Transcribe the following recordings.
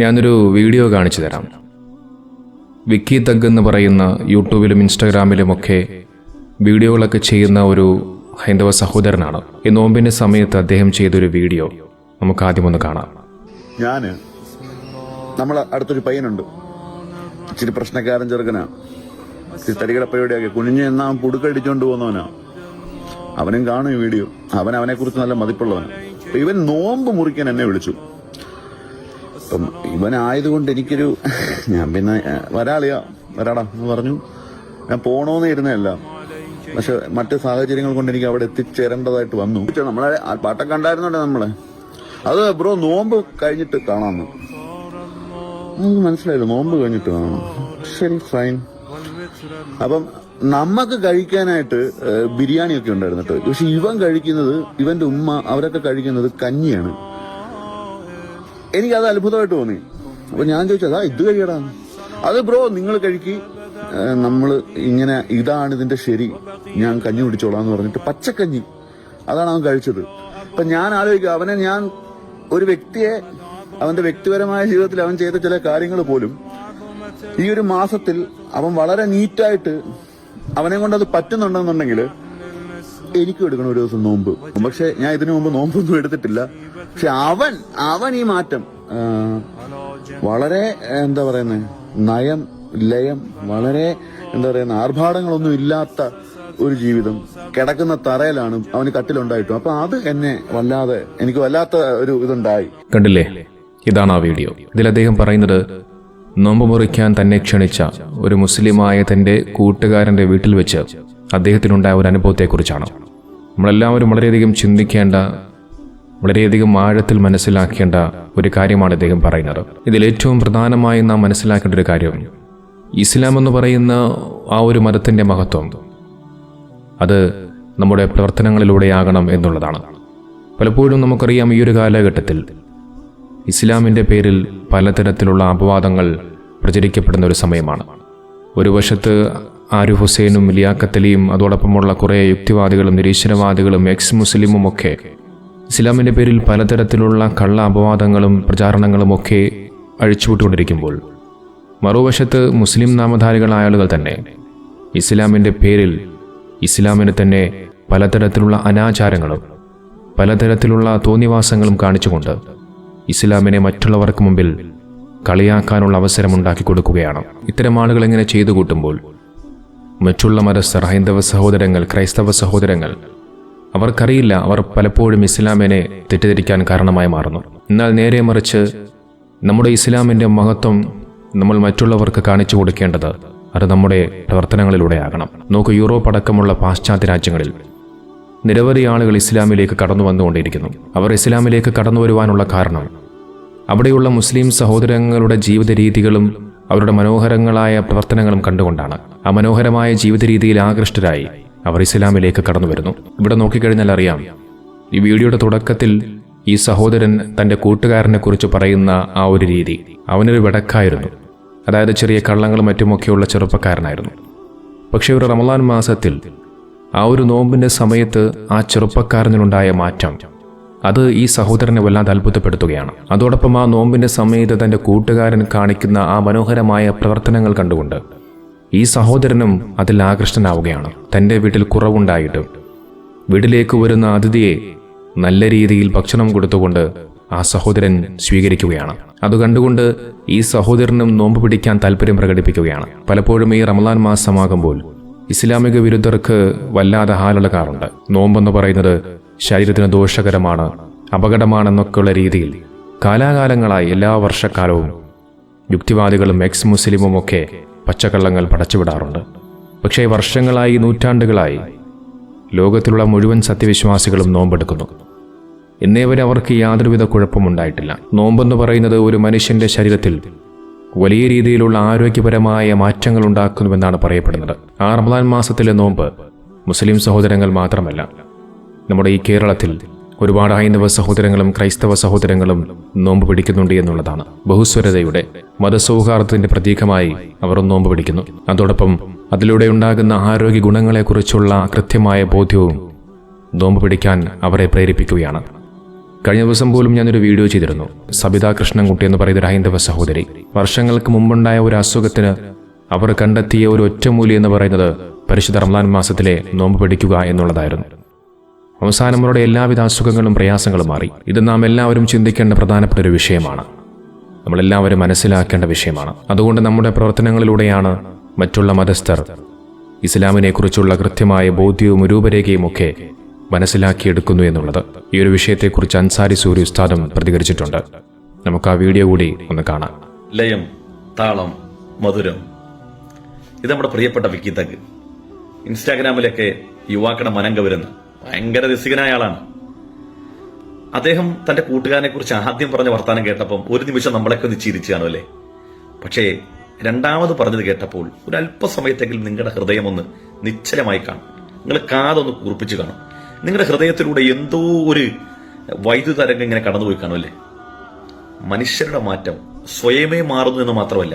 ഞാനൊരു വീഡിയോ കാണിച്ചു തരാം. വിക്കി തഗ് എന്ന് പറയുന്ന യൂട്യൂബിലും ഇൻസ്റ്റാഗ്രാമിലുമൊക്കെ വീഡിയോകളൊക്കെ ചെയ്യുന്ന ഒരു ഹൈന്ദവ സഹോദരനാണ്. ഈ നോമ്പിന്റെ സമയത്ത് അദ്ദേഹം ചെയ്തൊരു വീഡിയോ. നമുക്ക് ആദ്യം ഒന്ന് കാണാം. ഞാൻ നമ്മൾ അടുത്തൊരു പയ്യനുണ്ട്. ഇച്ചിരി പ്രശ്നക്കാരൻ ചെറുക്കനാ. ഇച്ചിരി തരികട പരിപാടിയാക്കി. കുഞ്ഞ് എന്നാ പുടുക്കടിച്ചോണ്ട് പോകുന്നവനാ. അവനും കാണും ഈ വീഡിയോ. അവൻ അവനെക്കുറിച്ച് നല്ല മതിപ്പുള്ളവനാണ് ഇവൻ നോമ്പ് മുറിക്കാൻ എന്നെ വിളിച്ചു. അപ്പം ഇവനായതുകൊണ്ട് എനിക്കൊരു ഞാൻ പിന്നെ വരാളിയാ വരാടാ എന്ന് പറഞ്ഞു. ഞാൻ പോണോന്ന് ഇരുന്നല്ല പക്ഷെ മറ്റ് സാഹചര്യങ്ങൾ കൊണ്ട് എനിക്ക് അവിടെ എത്തിച്ചേരേണ്ടതായിട്ട് വന്നു. നമ്മളെ പാട്ടൊക്കെ കണ്ടായിരുന്നോട്ടെ നമ്മളെ? അത് ബ്രോ നോമ്പ് കഴിഞ്ഞിട്ട് നമുക്ക് മനസ്സിലായില്ല നോമ്പ് കഴിഞ്ഞിട്ട് കാണാം ശരി ഫൈൻ അപ്പം നമുക്ക് കഴിക്കാനായിട്ട് ബിരിയാണി ബിരിയാണിയൊക്കെ ഉണ്ടായിരുന്നു കേട്ടോ. പക്ഷെ ഇവൻ കഴിക്കുന്നത് ഇവന്റെ ഉമ്മ അവരൊക്കെ കഴിക്കുന്നത് കഞ്ഞിയാണ്. എനിക്കത് അത്ഭുതമായിട്ട് തോന്നി. അപ്പൊ ഞാൻ ചോദിച്ചത് ആ ഇത് കഴിയടാ. അത് ബ്രോ നിങ്ങൾ കഴിക്കി. നമ്മൾ ഇങ്ങനെ ഇതാണ് ഇതിന്റെ ശരി. ഞാൻ കഞ്ഞി കുടിച്ചോളാം എന്ന് പറഞ്ഞിട്ട് പച്ചക്കഞ്ഞി. അതാണ് അവൻ കഴിച്ചത്. അപ്പൊ ഞാൻ ആലോചിക്കുക അവനെ ഞാൻ ഒരു വ്യക്തിയെ അവന്റെ വ്യക്തിപരമായ ജീവിതത്തിൽ അവൻ ചെയ്ത ചില കാര്യങ്ങൾ പോലും ഈ ഒരു മാസത്തിൽ അവൻ വളരെ നീറ്റായിട്ട് അവനെ കൊണ്ട് അത് പറ്റുന്നുണ്ടെന്നുണ്ടെങ്കിൽ എനിക്കും എടുക്കണം ഒരു ദിവസം നോമ്പ്. പക്ഷെ ഞാൻ ഇതിനു മുമ്പ് നോമ്പൊന്നും എടുത്തിട്ടില്ല. പക്ഷെ അവൻ അവൻ ഈ മാറ്റം വളരെ എന്താ പറയുന്നത് നയം ലയം വളരെ എന്താ പറയുന്ന ആർഭാടങ്ങളൊന്നും ഇല്ലാത്ത ഒരു ജീവിതം. കിടക്കുന്ന തറയിലാണ് അവന് കട്ടിലുണ്ടായിട്ടും. അപ്പൊ അത് എന്നെ വല്ലാതെ എനിക്ക് വല്ലാത്ത ഒരു ഇതുണ്ടായി. കണ്ടില്ലേ? ഇതാണ് ആ വീഡിയോ. ഇതിൽ അദ്ദേഹം പറയുന്നത് നോമ്പ് മുറിക്കാൻ തന്നെ ക്ഷണിച്ച ഒരു മുസ്ലിമായ തന്റെ കൂട്ടുകാരന്റെ വീട്ടിൽ വെച്ച് അദ്ദേഹത്തിനുണ്ടായ ഒരു അനുഭവത്തെക്കുറിച്ചാണ്. നമ്മളെല്ലാവരും വളരെയധികം ചിന്തിക്കേണ്ട വളരെയധികം ആഴത്തിൽ മനസ്സിലാക്കേണ്ട ഒരു കാര്യമാണ് അദ്ദേഹം പറയുന്നത്. ഇതിൽ ഏറ്റവും പ്രധാനമായി നാം മനസ്സിലാക്കേണ്ട ഒരു കാര്യം ഇസ്ലാം എന്ന് പറയുന്ന ആ ഒരു മതത്തിന്റെ മഹത്വം അത് നമ്മുടെ പ്രവർത്തനങ്ങളിലൂടെയാകണം എന്നുള്ളതാണ്. പലപ്പോഴും നമുക്കറിയാം ഈ ഒരു കാലഘട്ടത്തിൽ ഇസ്ലാമിന്റെ പേരിൽ പലതരത്തിലുള്ള അപവാദങ്ങൾ പ്രചരിക്കപ്പെടുന്ന ഒരു സമയമാണ്. ഒരു വശത്ത് ആരു ഹുസൈനും ലിയാക്കത്തലിയും അതോടൊപ്പമുള്ള കുറേ യുക്തിവാദികളും നിരീശ്വരവാദികളും എക്സ് മുസ്ലിമും ഒക്കെ. ഇസ്ലാമിന്റെ പേരിൽ പലതരത്തിലുള്ള കള്ള അപവാദങ്ങളും പ്രചാരണങ്ങളും ഒക്കെ അഴിച്ചുവിട്ടുകൊണ്ടിരിക്കുമ്പോൾ മറുവശത്ത് മുസ്ലിം നാമധാരികളായ ആളുകൾ തന്നെ ഇസ്ലാമിന്റെ പേരിൽ ഇസ്ലാമിന് തന്നെ പലതരത്തിലുള്ള അനാചാരങ്ങളും പലതരത്തിലുള്ള തോന്നിവാസങ്ങളും കാണിച്ചുകൊണ്ട് ഇസ്ലാമിനെ മറ്റുള്ളവർക്ക് മുമ്പിൽ കളിയാക്കാനുള്ള അവസരം ഉണ്ടാക്കി കൊടുക്കുകയാണ് ഇത്തരം ആളുകൾ ഇങ്ങനെ ചെയ്തു കൂട്ടുമ്പോൾ മറ്റുള്ള മതസ്ഥർ ഹൈന്ദവ സഹോദരങ്ങൾ ക്രൈസ്തവ സഹോദരങ്ങൾ. അവർക്കറിയില്ല അവർ പലപ്പോഴും ഇസ്ലാമിനെ തെറ്റിദ്ധരിക്കാൻ കാരണമായി മാറുന്നു. എന്നാൽ നേരെ മറിച്ച് നമ്മുടെ ഇസ്ലാമിന്റെ മഹത്വം നമ്മൾ മറ്റുള്ളവർക്ക് കാണിച്ചു കൊടുക്കേണ്ടത് അത് നമ്മുടെ പ്രവർത്തനങ്ങളിലൂടെയാകണം. നോക്കൂ യൂറോപ്പ് അടക്കമുള്ള പാശ്ചാത്യ രാജ്യങ്ങളിൽ നിരവധി ആളുകൾ ഇസ്ലാമിലേക്ക് കടന്നു വന്നുകൊണ്ടിരിക്കുന്നു. അവർ ഇസ്ലാമിലേക്ക് കടന്നു വരുവാനുള്ള കാരണം അവിടെയുള്ള മുസ്ലിം സഹോദരങ്ങളുടെ ജീവിത രീതികളും അവരുടെ മനോഹരങ്ങളായ പ്രവർത്തനങ്ങളും കണ്ടുകൊണ്ടാണ്. ആ മനോഹരമായ ജീവിത രീതിയിൽ ആകൃഷ്ടരായി അവർ ഇസ്ലാമിലേക്ക് കടന്നു വരുന്നു ഇവിടെ നോക്കിക്കഴിഞ്ഞാൽ അറിയാം ഈ വീഡിയോയുടെ തുടക്കത്തിൽ ഈ സഹോദരൻ തന്റെ കൂട്ടുകാരനെ കുറിച്ച് പറയുന്ന ആ ഒരു രീതി. അവനൊരു വിടക്കായിരുന്നു. അതായത് ചെറിയ കള്ളങ്ങളും മറ്റുമൊക്കെയുള്ള ചെറുപ്പക്കാരനായിരുന്നു. പക്ഷേ ഒരു റമലാൻ മാസത്തിൽ ആ ഒരു നോമ്പിന്റെ സമയത്ത് ആ ചെറുപ്പക്കാരനിലുണ്ടായ മാറ്റം അത് ഈ സഹോദരനെ വല്ലാതെ അത്ഭുതപ്പെടുത്തുകയാണ്. അതോടൊപ്പം ആ നോമ്പിന്റെ സമയത്ത് തന്റെ കൂട്ടുകാരൻ കാണിക്കുന്ന ആ മനോഹരമായ പ്രവർത്തനങ്ങൾ കണ്ടുകൊണ്ട് ഈ സഹോദരനും അതിൽ ആകൃഷ്ടനാവുകയാണ്. തന്റെ വീട്ടിൽ കുറവുണ്ടായിട്ടും വീട്ടിലേക്ക് വരുന്ന അതിഥിയെ നല്ല രീതിയിൽ ഭക്ഷണം കൊടുത്തുകൊണ്ട് ആ സഹോദരൻ സ്വീകരിക്കുകയാണ്. അത് കണ്ടുകൊണ്ട് ഈ സഹോദരനും നോമ്പ് പിടിക്കാൻ താല്പര്യം പ്രകടിപ്പിക്കുകയാണ്. പലപ്പോഴും ഈ റമലാൻ മാസമാകുമ്പോൾ ഇസ്ലാമിക വിരുദ്ധർക്ക് വല്ലാതെ ഹാലിളകാറുണ്ട് നോമ്പെന്ന് പറയുന്നത് ശരീരത്തിന് ദോഷകരമാണ് അപകടമാണെന്നൊക്കെയുള്ള രീതിയിൽ കാലാകാലങ്ങളായി എല്ലാ വർഷക്കാലവും യുക്തിവാദികളും എക്സ് മുസ്ലിമും ഒക്കെ പച്ചക്കള്ളങ്ങൾ പടച്ചുവിടാറുണ്ട്. പക്ഷേ വർഷങ്ങളായി നൂറ്റാണ്ടുകളായി ലോകത്തിലുള്ള മുഴുവൻ സത്യവിശ്വാസികളും നോമ്പെടുക്കുന്നു. ഇന്നേവരെ അവർക്ക് യാതൊരുവിധ കുഴപ്പമുണ്ടായിട്ടില്ല. നോമ്പെന്ന് പറയുന്നത് ഒരു മനുഷ്യന്റെ ശരീരത്തിൽ വലിയ രീതിയിലുള്ള ആരോഗ്യപരമായ മാറ്റങ്ങൾ ഉണ്ടാക്കുന്നുവെന്നാണ് പറയപ്പെടുന്നത്. ആ മാസത്തിലെ നോമ്പ് മുസ്ലിം സഹോദരങ്ങൾ മാത്രമല്ല നമ്മുടെ ഈ കേരളത്തിൽ ഒരുപാട് ഹൈന്ദവ സഹോദരങ്ങളും ക്രൈസ്തവ സഹോദരങ്ങളും നോമ്പ് പിടിക്കുന്നുണ്ട് എന്നുള്ളതാണ്. ബഹുസ്വരതയുടെ മതസൗഹാർദ്ദത്തിന്റെ പ്രതീകമായി അവർ നോമ്പ് പിടിക്കുന്നു. അതോടൊപ്പം അതിലൂടെ ഉണ്ടാകുന്ന ആരോഗ്യ ഗുണങ്ങളെക്കുറിച്ചുള്ള കൃത്യമായ ബോധ്യവും നോമ്പ് പിടിക്കാൻ അവരെ പ്രേരിപ്പിക്കുകയാണ്. കഴിഞ്ഞ ദിവസം പോലും ഞാനൊരു വീഡിയോ ചെയ്തിരുന്നു. സബിത കൃഷ്ണൻകുട്ടി എന്ന് പറയുന്ന ഒരു ഹൈന്ദവ സഹോദരി. വർഷങ്ങൾക്ക് മുമ്പുണ്ടായ ഒരു അസുഖത്തിന് അവർ കണ്ടെത്തിയ ഒരു ഒറ്റമൂലി എന്ന് പറയുന്നത് പരിശുദ്ധ റംലാൻ മാസത്തിലെ നോമ്പ് പിടിക്കുക എന്നുള്ളതായിരുന്നു. അവസാനം അവരുടെ എല്ലാവിധ അസുഖങ്ങളും പ്രയാസങ്ങളും മാറി. ഇത് നാം എല്ലാവരും ചിന്തിക്കേണ്ട പ്രധാനപ്പെട്ട ഒരു വിഷയമാണ്. നമ്മളെല്ലാവരും മനസ്സിലാക്കേണ്ട വിഷയമാണ്. അതുകൊണ്ട് നമ്മുടെ പ്രവർത്തനങ്ങളിലൂടെയാണ് മറ്റുള്ള മതസ്ഥർ ഇസ്ലാമിനെക്കുറിച്ചുള്ള കൃത്യമായ ബോധ്യവും രൂപരേഖയും ഒക്കെ മനസ്സിലാക്കിയെടുക്കുന്നു എന്നുള്ളത്. ഈ ഒരു വിഷയത്തെക്കുറിച്ച് അൻസാരി സൂര്യ ഉസ്താദും പ്രതികരിച്ചിട്ടുണ്ട്. നമുക്ക് ആ വീഡിയോ കൂടി ഒന്ന് കാണാം. ലയം താളം മധുരം. ഇത് നമ്മുടെ പ്രിയപ്പെട്ട വിക്കി തങ്ക് ഇൻസ്റ്റാഗ്രാമിലൊക്കെ യുവാക്കളുടെ മനം കവരുന്ന ഭയങ്കര രസികനായ ആളാണ്. അദ്ദേഹം തന്റെ കൂട്ടുകാരനെ കുറിച്ച് ആദ്യം പറഞ്ഞ വർത്താനം കേട്ടപ്പം ഒരു നിമിഷം നമ്മളൊക്കെ ഒന്ന് ചിരിച്ചു കാണും അല്ലേ? പക്ഷേ രണ്ടാമത് പറഞ്ഞത് കേട്ടപ്പോൾ ഒരു അല്പസമയത്തെങ്കിലും നിങ്ങളുടെ ഹൃദയം ഒന്ന് നിശ്ചലമായി കാണും. നിങ്ങൾ കാതൊന്ന് കുറിപ്പിച്ചു കാണും. നിങ്ങളുടെ ഹൃദയത്തിലൂടെ എന്തോ ഒരു വൈദ്യുത തരംഗം ഇങ്ങനെ കടന്നുപോയി കാണുമല്ലേ മനുഷ്യരുടെ മാറ്റം സ്വയമേ മാറുന്നു എന്ന് മാത്രമല്ല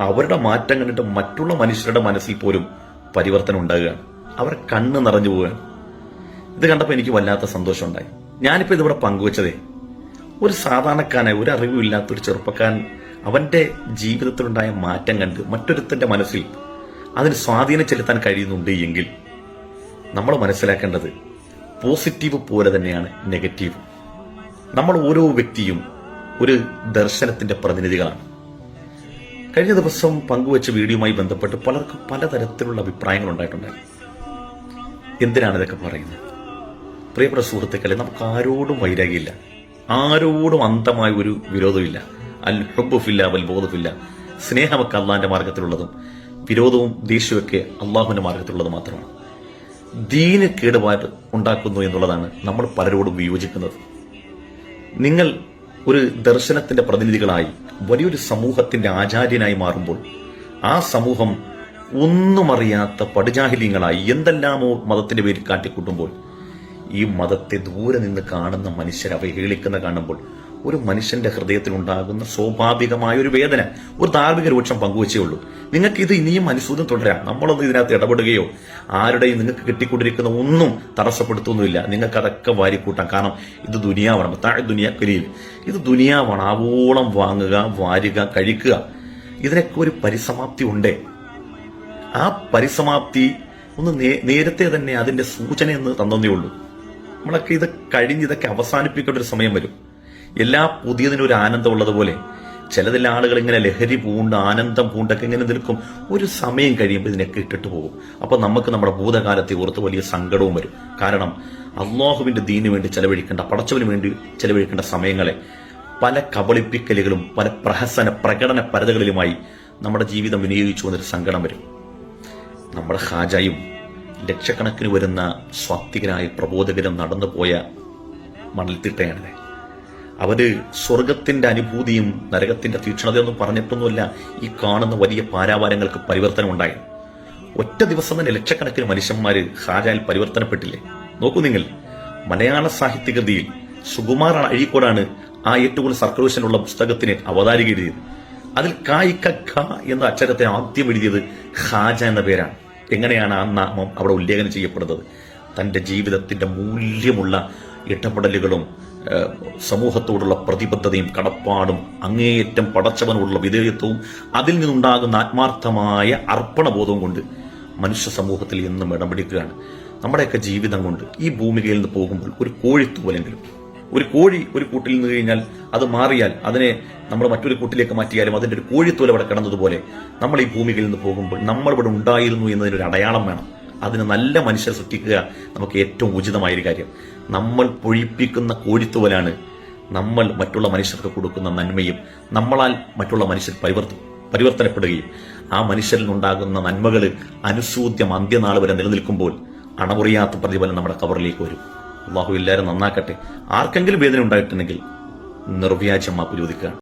അവരുടെ മാറ്റം കണ്ടിട്ട് മറ്റുള്ള മനുഷ്യരുടെ മനസ്സിൽ പോലും പരിവർത്തനം ഉണ്ടാകുകയാണ്. അവർ കണ്ണ് നിറഞ്ഞു പോവുകയാണ്. ഇത് കണ്ടപ്പോൾ എനിക്ക് വല്ലാത്ത സന്തോഷമുണ്ടായി ഞാനിപ്പോൾ ഇതിവിടെ പങ്കുവച്ചതേ ഒരു സാധാരണക്കാരനായ ഒരു അറിവുമില്ലാത്ത ഒരു ചെറുപ്പക്കാരൻ അവന്റെ ജീവിതത്തിലുണ്ടായ മാറ്റം കണ്ട് മറ്റൊരുത്തന്റെ മനസ്സിൽ അതിന് സ്വാധീനം ചെലുത്താൻ കഴിയുന്നുണ്ട് എങ്കിൽ നമ്മൾ മനസ്സിലാക്കേണ്ടത് പോസിറ്റീവ് പോലെ തന്നെയാണ് നെഗറ്റീവ്. നമ്മൾ ഓരോ വ്യക്തിയും ഒരു ദർശനത്തിന്റെ പ്രതിനിധികളാണ്. കഴിഞ്ഞ ദിവസം പങ്കുവച്ച വീഡിയോയുമായി ബന്ധപ്പെട്ട് പലർക്കും പലതരത്തിലുള്ള അഭിപ്രായങ്ങൾ ഉണ്ടായിട്ടുണ്ടായിരുന്നു എന്തിനാണ് ഇതൊക്കെ പറയുന്നത്? പ്രിയപ്പെട്ട സുഹൃത്തുക്കളെ നമുക്ക് ആരോടും വൈരാഗ്യമില്ല. ആരോടും അന്തമായ ഒരു വിരോധമില്ല. അൽ ഹുബുഫില്ല വൽ സ്നേഹമൊക്കെ അള്ളാഹിന്റെ മാർഗത്തിലുള്ളതും വിരോധവും ദേഷ്യമൊക്കെ അള്ളാഹുവിന്റെ മാർഗത്തിലുള്ളതും മാത്രമാണ്. ദീന് കേടുപാട് ഉണ്ടാക്കുന്നു എന്നുള്ളതാണ് നമ്മൾ പലരോടും വിയോജിക്കുന്നത്. നിങ്ങൾ ഒരു ദർശനത്തിന്റെ പ്രതിനിധികളായി വലിയൊരു സമൂഹത്തിന്റെ ആചാര്യനായി മാറുമ്പോൾ ആ സമൂഹം ഒന്നും അറിയാത്ത പടുജാഹില്യങ്ങളായി എന്തെല്ലാമോ മതത്തിന്റെ പേരിൽ കാട്ടിക്കൂട്ടുമ്പോൾ ഈ മതത്തെ ദൂരെ നിന്ന് കാണുന്ന മനുഷ്യർ അവഹേളിക്കുന്ന കാണുമ്പോൾ ഒരു മനുഷ്യന്റെ ഹൃദയത്തിൽ ഉണ്ടാകുന്ന സ്വാഭാവികമായ ഒരു വേദന ഒരു ധാർമ്മിക രൂക്ഷം പങ്കുവച്ചേ ഉള്ളൂ. നിങ്ങൾക്ക് ഇത് ഇനിയും അനുസൂതം തുടരാം. നമ്മളൊന്നും ഇതിനകത്ത് ഇടപെടുകയോ ആരുടെയും നിങ്ങൾക്ക് കിട്ടിക്കൊണ്ടിരിക്കുന്ന ഒന്നും തടസ്സപ്പെടുത്തുന്നില്ല നിങ്ങൾക്ക് അതൊക്കെ വാരിക്കൂട്ടാം. കാരണം ഇത് ദുനിയാവാണ്. താഴെ ദുനിയ കലിയിൽ ഇത് ദുനിയാവാണ്. ആവോളം വാങ്ങുക വാരുക കഴിക്കുക. ഇതിനൊക്കെ ഒരു പരിസമാപ്തി ഉണ്ടേ? ആ പരിസമാപ്തി ഒന്ന് നേരത്തെ തന്നെ അതിന്റെ സൂചന എന്ന് തന്നേ ഉള്ളൂ. നമ്മളൊക്കെ ഇത് കഴിഞ്ഞ് ഇതൊക്കെ അവസാനിപ്പിക്കേണ്ട ഒരു സമയം വരും. എല്ലാ പുതിയതിനും ഒരു ആനന്ദം ഉള്ളതുപോലെ ചിലതിൽ ആളുകൾ ഇങ്ങനെ ലഹരി പൂണ്ട് ആനന്ദം പൂണ്ടൊക്കെ ഇങ്ങനെ നിൽക്കും. ഒരു സമയം കഴിയുമ്പോൾ ഇതിനൊക്കെ ഇട്ടിട്ട് പോകും. അപ്പൊ നമുക്ക് നമ്മുടെ ഭൂതകാലത്തെ ഓർത്ത് വലിയ സങ്കടവും വരും. കാരണം അള്ളാഹുവിന്റെ ദീനു വേണ്ടി ചെലവഴിക്കേണ്ട പടച്ചവന് വേണ്ടി ചെലവഴിക്കേണ്ട സമയങ്ങളെ പല കബളിപ്പിക്കലുകളും പല പ്രഹസന പ്രകടന പരതകളിലുമായി നമ്മുടെ ജീവിതം വിനിയോഗിച്ചു വന്നൊരു സങ്കടം വരും. നമ്മുടെ ഹാജായും ലക്ഷക്കണക്കിന് വരുന്ന സ്വാത്വികരായ പ്രബോധകരും നടന്നുപോയ മണൽത്തിട്ടയാണിത്. അവർ സ്വർഗത്തിന്റെ അനുഭൂതിയും നരകത്തിന്റെ തീക്ഷണതയൊന്നും പറഞ്ഞിട്ടൊന്നുമല്ല ഈ കാണുന്ന വലിയ പാരാവാരങ്ങൾക്ക് പരിവർത്തനം ഉണ്ടായി ഒറ്റ ദിവസം തന്നെ ലക്ഷക്കണക്കിന് മനുഷ്യന്മാര് ഹാജായിൽ പരിവർത്തനപ്പെട്ടില്ലേ? നോക്കൂ നിങ്ങൾ മലയാള സാഹിത്യകൃതിയിൽ സുകുമാർ അഴീക്കോടാണ് ആ ഏറ്റവും കൂടുതൽ സർക്കുലേഷനുള്ള പുസ്തകത്തിന് അവതാരിക എഴുതിയത് അതിൽ കായിക്ക എന്ന അക്ഷരത്തെ ആദ്യം എഴുതിയത് ഖാജ എന്ന പേരാണ്. എങ്ങനെയാണ് ആ നാമം അവിടെ ഉല്ലേഖനം ചെയ്യപ്പെടുന്നത്? തന്റെ ജീവിതത്തിന്റെ മൂല്യമുള്ള ഇടപെടലുകളും സമൂഹത്തോടുള്ള പ്രതിബദ്ധതയും കടപ്പാടും അങ്ങേയറ്റം പടച്ചവനോടുള്ള വിധേയത്വവും അതിൽ നിന്നുണ്ടാകുന്ന ആത്മാർത്ഥമായ അർപ്പണബോധവും കൊണ്ട് മനുഷ്യ സമൂഹത്തിൽ എന്നും ഇടം പിടിക്കുകയാണ് നമ്മുടെയൊക്കെ ജീവിതം കൊണ്ട് ഈ ഭൂമികയിൽ നിന്ന് പോകുമ്പോൾ ഒരു കോഴിത്തൂവലെങ്കിലും ഒരു കോഴി ഒരു കൂട്ടിൽ നിന്ന് കഴിഞ്ഞാൽ അത് മാറിയാൽ അതിനെ നമ്മൾ മറ്റൊരു കൂട്ടിലേക്ക് മാറ്റിയാലും അതിന്റെ ഒരു കോഴിത്തൂല അവിടെ കിടന്നതുപോലെ നമ്മൾ ഈ ഭൂമികയിൽ നിന്ന് പോകുമ്പോൾ നമ്മൾ ഇവിടെ ഉണ്ടായിരുന്നു എന്നതിനൊരു അടയാളം വേണം. അതിന് നല്ല മനുഷ്യർ സൃഷ്ടിക്കുക നമുക്ക് ഏറ്റവും ഉചിതമായൊരു കാര്യം. നമ്മൾ പൊഴിപ്പിക്കുന്ന കോഴിത്തോലാണ് നമ്മൾ മറ്റുള്ള മനുഷ്യർക്ക് കൊടുക്കുന്ന നന്മയും നമ്മളാൽ മറ്റുള്ള മനുഷ്യർ പരിവർത്തി പരിവർത്തനപ്പെടുകയും ആ മനുഷ്യരിൽ നിന്നുണ്ടാകുന്ന നന്മകൾ അനുസൂദ്യം അന്ത്യനാൾ വരെ നിലനിൽക്കുമ്പോൾ അണമുറിയാത്ത പ്രതിഫലം നമ്മുടെ കവറിലേക്ക് വരും. അള്ളാഹു എല്ലാവരും നന്നാക്കട്ടെ. ആർക്കെങ്കിലും വേദന ഉണ്ടായിട്ടുണ്ടെങ്കിൽ നിർവ്യാജം മാപ്പ്